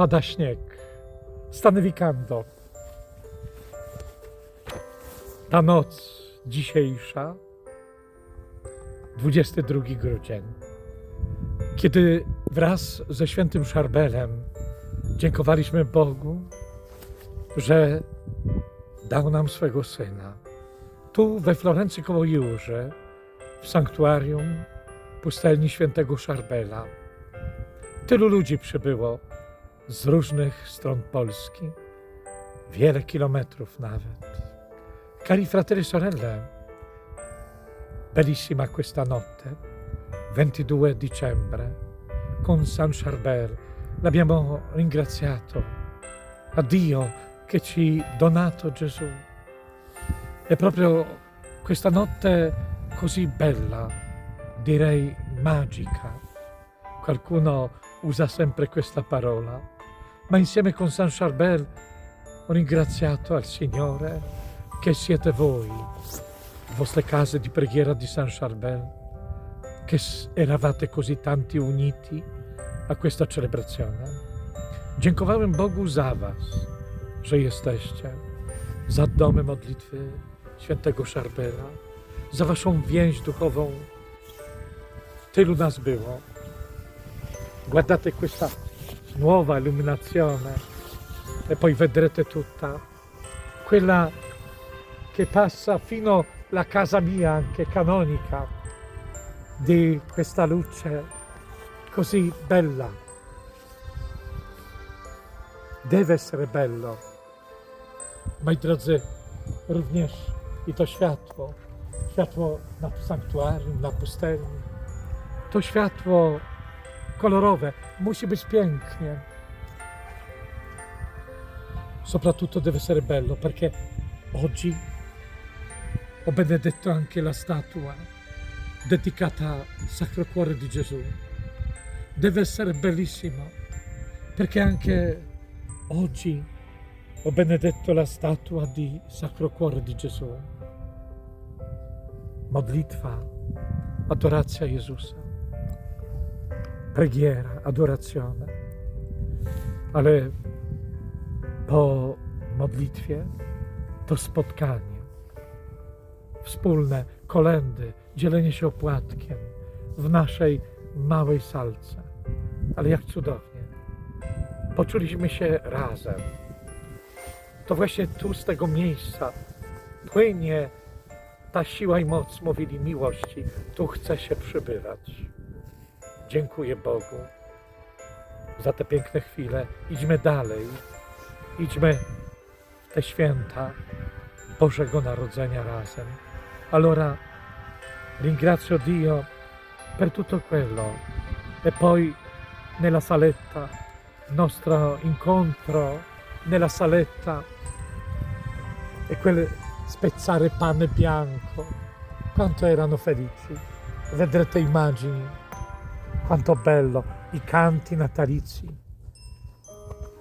pada śnieg. Stanę wikando. Ta noc dzisiejsza, 22 grudzień, kiedy wraz ze świętym Szarbelem dziękowaliśmy Bogu, że dał nam swego Syna. Tu we Florencji koło Jurze, w sanktuarium pustelni świętego Szarbela. Tylu ludzi przybyło z różnych stron Polski, wiele kilometrów nawet. Cari fratelli e sorelle, bellissima questa notte, 22 dicembre, con San Charbel l'abbiamo ringraziato a Dio che ci ha donato Gesù. È proprio questa notte così bella, direi magica. Qualcuno usa sempre questa parola, ma insieme con San Charbel ho ringraziato al Signore che siete voi, vostre case di preghiera di San Charbel, che eravate così tanti uniti a questa celebrazione. Dziękowałem Bogu za Was, że jesteście, za domy modlitwy świętego Szarbela, za Waszą więź duchową. Tylu nas było. Guardate questa nuova illuminazione e poi vedrete tutta quella che passa fino alla casa mia anche canonica di questa luce così bella. Deve essere bello. Moi drodzy, również i to światło, światło na sanktuarium, na pustelni, to światło kolorowe musi być pięknie. Soprattutto deve essere bello perché oggi ho benedetto anche la statua dedicata al Sacro Cuore di Gesù. Deve essere bellissimo perché anche oggi ho benedetto la statua di Sacro Cuore di Gesù. Modlitwa, adoracja Jezusa, preghiera, adorazione. Ale po modlitwie to spotkanie, wspólne kolendy, dzielenie się opłatkiem w naszej małej salce. Ale jak cudownie. Poczuliśmy się razem. To właśnie tu z tego miejsca płynie ta siła i moc, mówili miłości. Tu chce się przybywać. Dziękuję Bogu za te piękne chwile. Idźmy dalej. Idźmy w te święta Bożego Narodzenia razem. Allora ringrazio Dio per tutto quello e poi nella saletta, nostro incontro nella saletta e quel spezzare pane bianco, quanto erano felici. Vedrete immagini, quanto bello, i canti natalizi.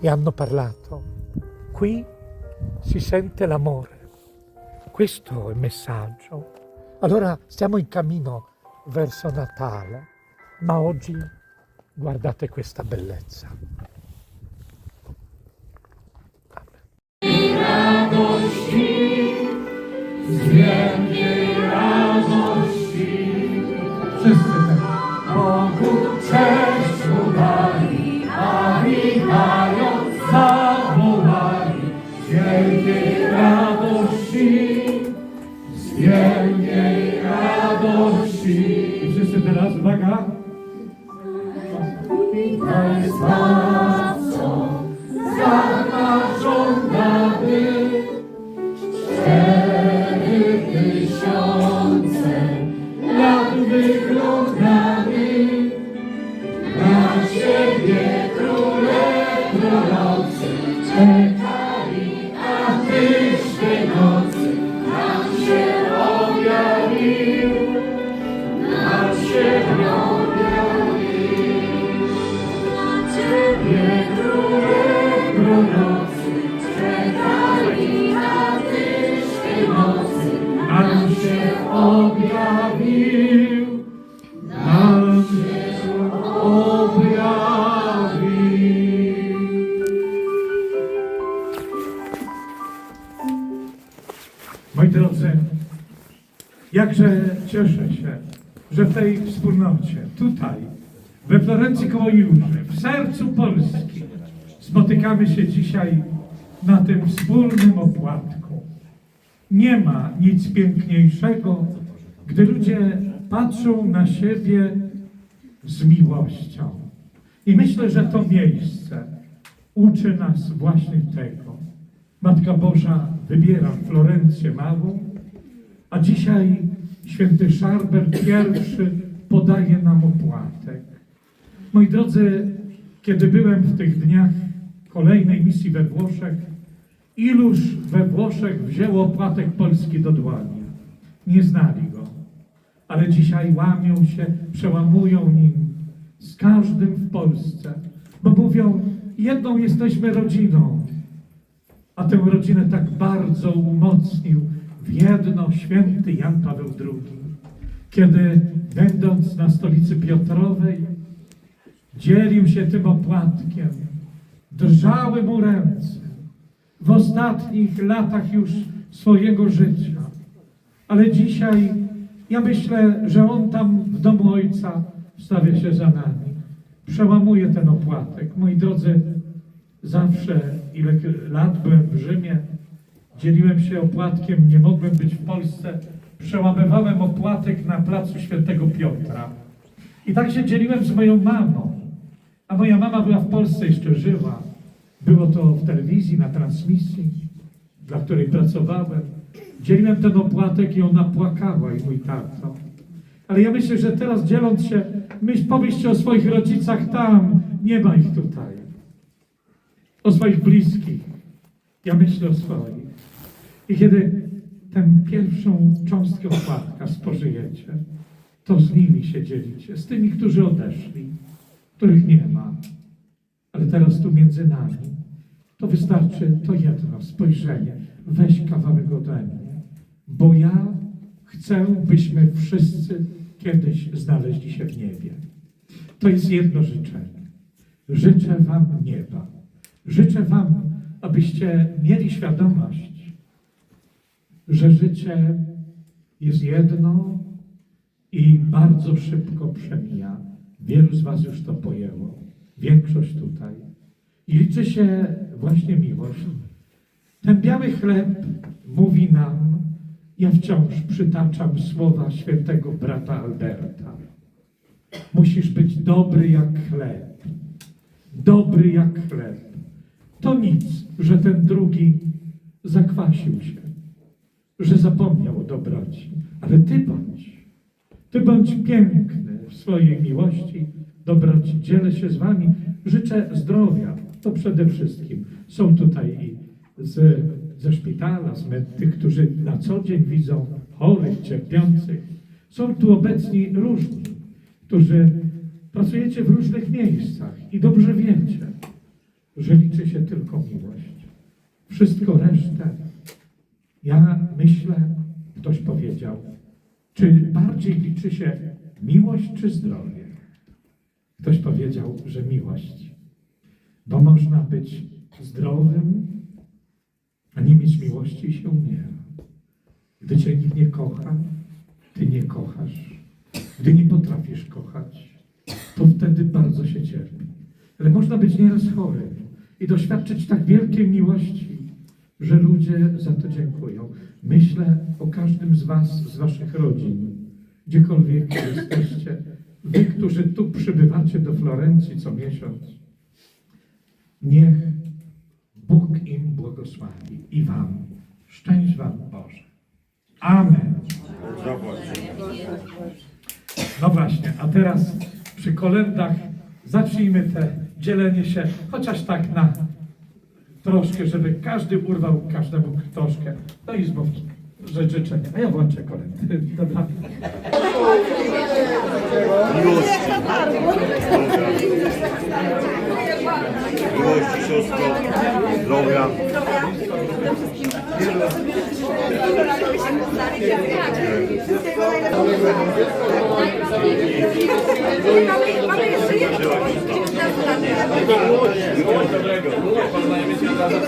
E hanno parlato. Qui si sente l'amore. Questo è il messaggio. Allora stiamo in cammino verso Natale, ma oggi guardate questa bellezza. Amen. północy, czekali na dyszki mocy, nam się objawił, nam się objawił. Moi drodzy, jakże cieszę się, że w tej wspólnocie, tutaj, we Florencji koło w sercu Polski, spotykamy się dzisiaj na tym wspólnym opłatku. Nie ma nic piękniejszego, gdy ludzie patrzą na siebie z miłością. I myślę, że to miejsce uczy nas właśnie tego. Matka Boża wybiera Florencję Małą, a dzisiaj święty Szarber pierwszy podaje nam opłatek. Moi drodzy, kiedy byłem w tych dniach kolejnej misji we Włoszech, iluż we Włoszech wzięło opłatek polski do dłoni. Nie znali go, ale dzisiaj łamią się, przełamują nim. Z każdym w Polsce, bo mówią, jedną jesteśmy rodziną, a tę rodzinę tak bardzo umocnił w jedno święty Jan Paweł II, kiedy będąc na stolicy Piotrowej, dzielił się tym opłatkiem, drżały mu ręce w ostatnich latach już swojego życia. Ale dzisiaj ja myślę, że on tam w domu ojca stawia się za nami. Przełamuje ten opłatek. Moi drodzy, zawsze, ile lat byłem w Rzymie, dzieliłem się opłatkiem, nie mogłem być w Polsce, przełamywałem opłatek na placu Świętego Piotra. I tak się dzieliłem z moją mamą. A moja mama była w Polsce, jeszcze żyła. Było to w telewizji, na transmisji, dla której pracowałem. Dzieliłem ten opłatek i ona płakała, i mój tato. Ale ja myślę, że teraz dzieląc się, myśl, pomyślcie o swoich rodzicach tam, nie ma ich tutaj. O swoich bliskich. Ja myślę o swoich. I kiedy tę pierwszą cząstkę opłatka spożyjecie, to z nimi się dzielicie, z tymi, którzy odeszli, których nie ma. Ale teraz tu między nami, to wystarczy to jedno spojrzenie. Weź kawałek ode mnie, bo ja chcę, byśmy wszyscy kiedyś znaleźli się w niebie. To jest jedno życzenie. Życzę Wam nieba. Życzę Wam, abyście mieli świadomość, że życie jest jedno i bardzo szybko przemija. Wielu z Was już to pojęło. Większość tutaj. I liczy się właśnie miłość. Ten biały chleb mówi nam, ja wciąż przytaczam słowa świętego brata Alberta. Musisz być dobry jak chleb. Dobry jak chleb. To nic, że ten drugi zakwasił się, że zapomniał o dobroci. Ale ty bądź. Ty bądź piękny w swojej miłości, dobroci. Dzielę się z wami. Życzę zdrowia. To przede wszystkim. Są tutaj i z, ze szpitala, z med, tych, którzy na co dzień widzą chorych, cierpiących. Są tu obecni różni, którzy pracujecie w różnych miejscach i dobrze wiecie, że liczy się tylko miłość. Wszystko resztę, ja myślę, ktoś powiedział, czy bardziej liczy się miłość czy zdrowie? Ktoś powiedział, że miłość. Bo można być zdrowym, a nie mieć miłości i się umiera. Gdy cię nikt nie kocha, ty nie kochasz. Gdy nie potrafisz kochać, to wtedy bardzo się cierpi. Ale można być nieraz chorym i doświadczyć tak wielkiej miłości, że ludzie za to dziękują. Myślę o każdym z Was, z Waszych rodzin, gdziekolwiek jesteście. Wy, którzy tu przybywacie do Florencji co miesiąc, niech Bóg im błogosławi i Wam. Szczęść Wam Boże. Amen. No właśnie, a teraz przy kolendach zacznijmy te dzielenie się, chociaż tak na troszkę, żeby każdy urwał każdemu troszkę. No i że życzenia. A ja włączę kolendy. Dobra. miłości. Miłości, siostro, zdrowia. Mamy jeszcze jedno. Продолжение следует...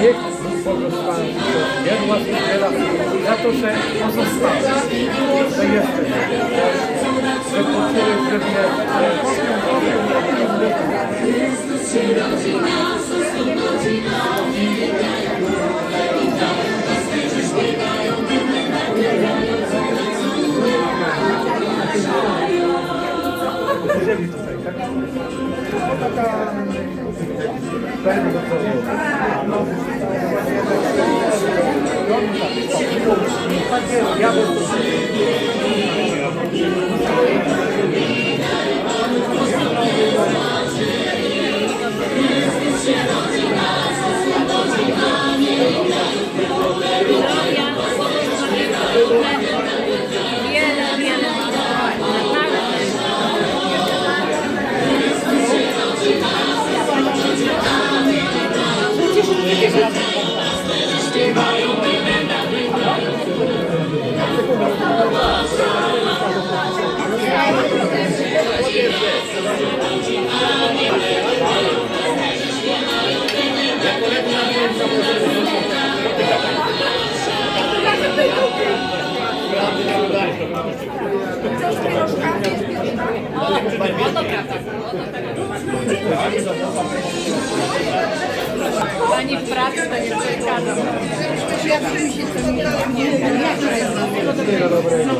Niech błogosławi Jego Zbawiciela za to, że pozostałeś, że jesteś, że poczułeś we mnie Wiele, Pani w pracy to nie przeszkadza. Wszystkiego dobrego,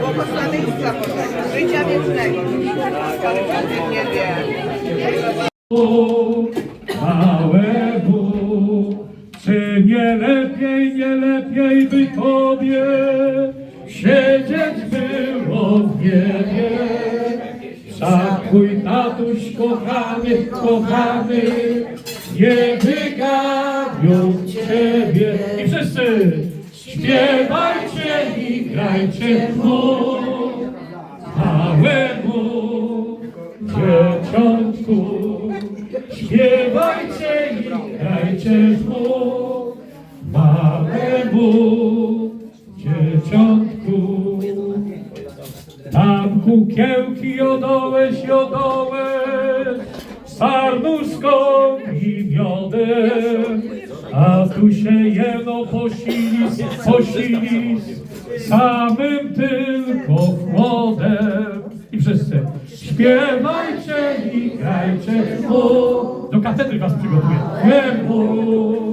błogosławieństwa Bożego, życia wiecznego, nie wiem. małemu, czy nie lepiej, nie lepiej by Tobie siedzieć było w niebie? Wszak twój tatuś kochany, kochany, nie wygabią Ciebie. I wszyscy śpiewajcie i grajcie mu, małemu dzieciątku. Śpiewajcie i grajcie mu, małemu dzieciątku. Tam kukiełki jodołeś, jodołeś, sarnuszką i miodem, tu się jeno posilis, posilis, samym tylko chłodem. I wszyscy śpiewajcie i grajcie mu. Do katedry was przygotuję. Mu,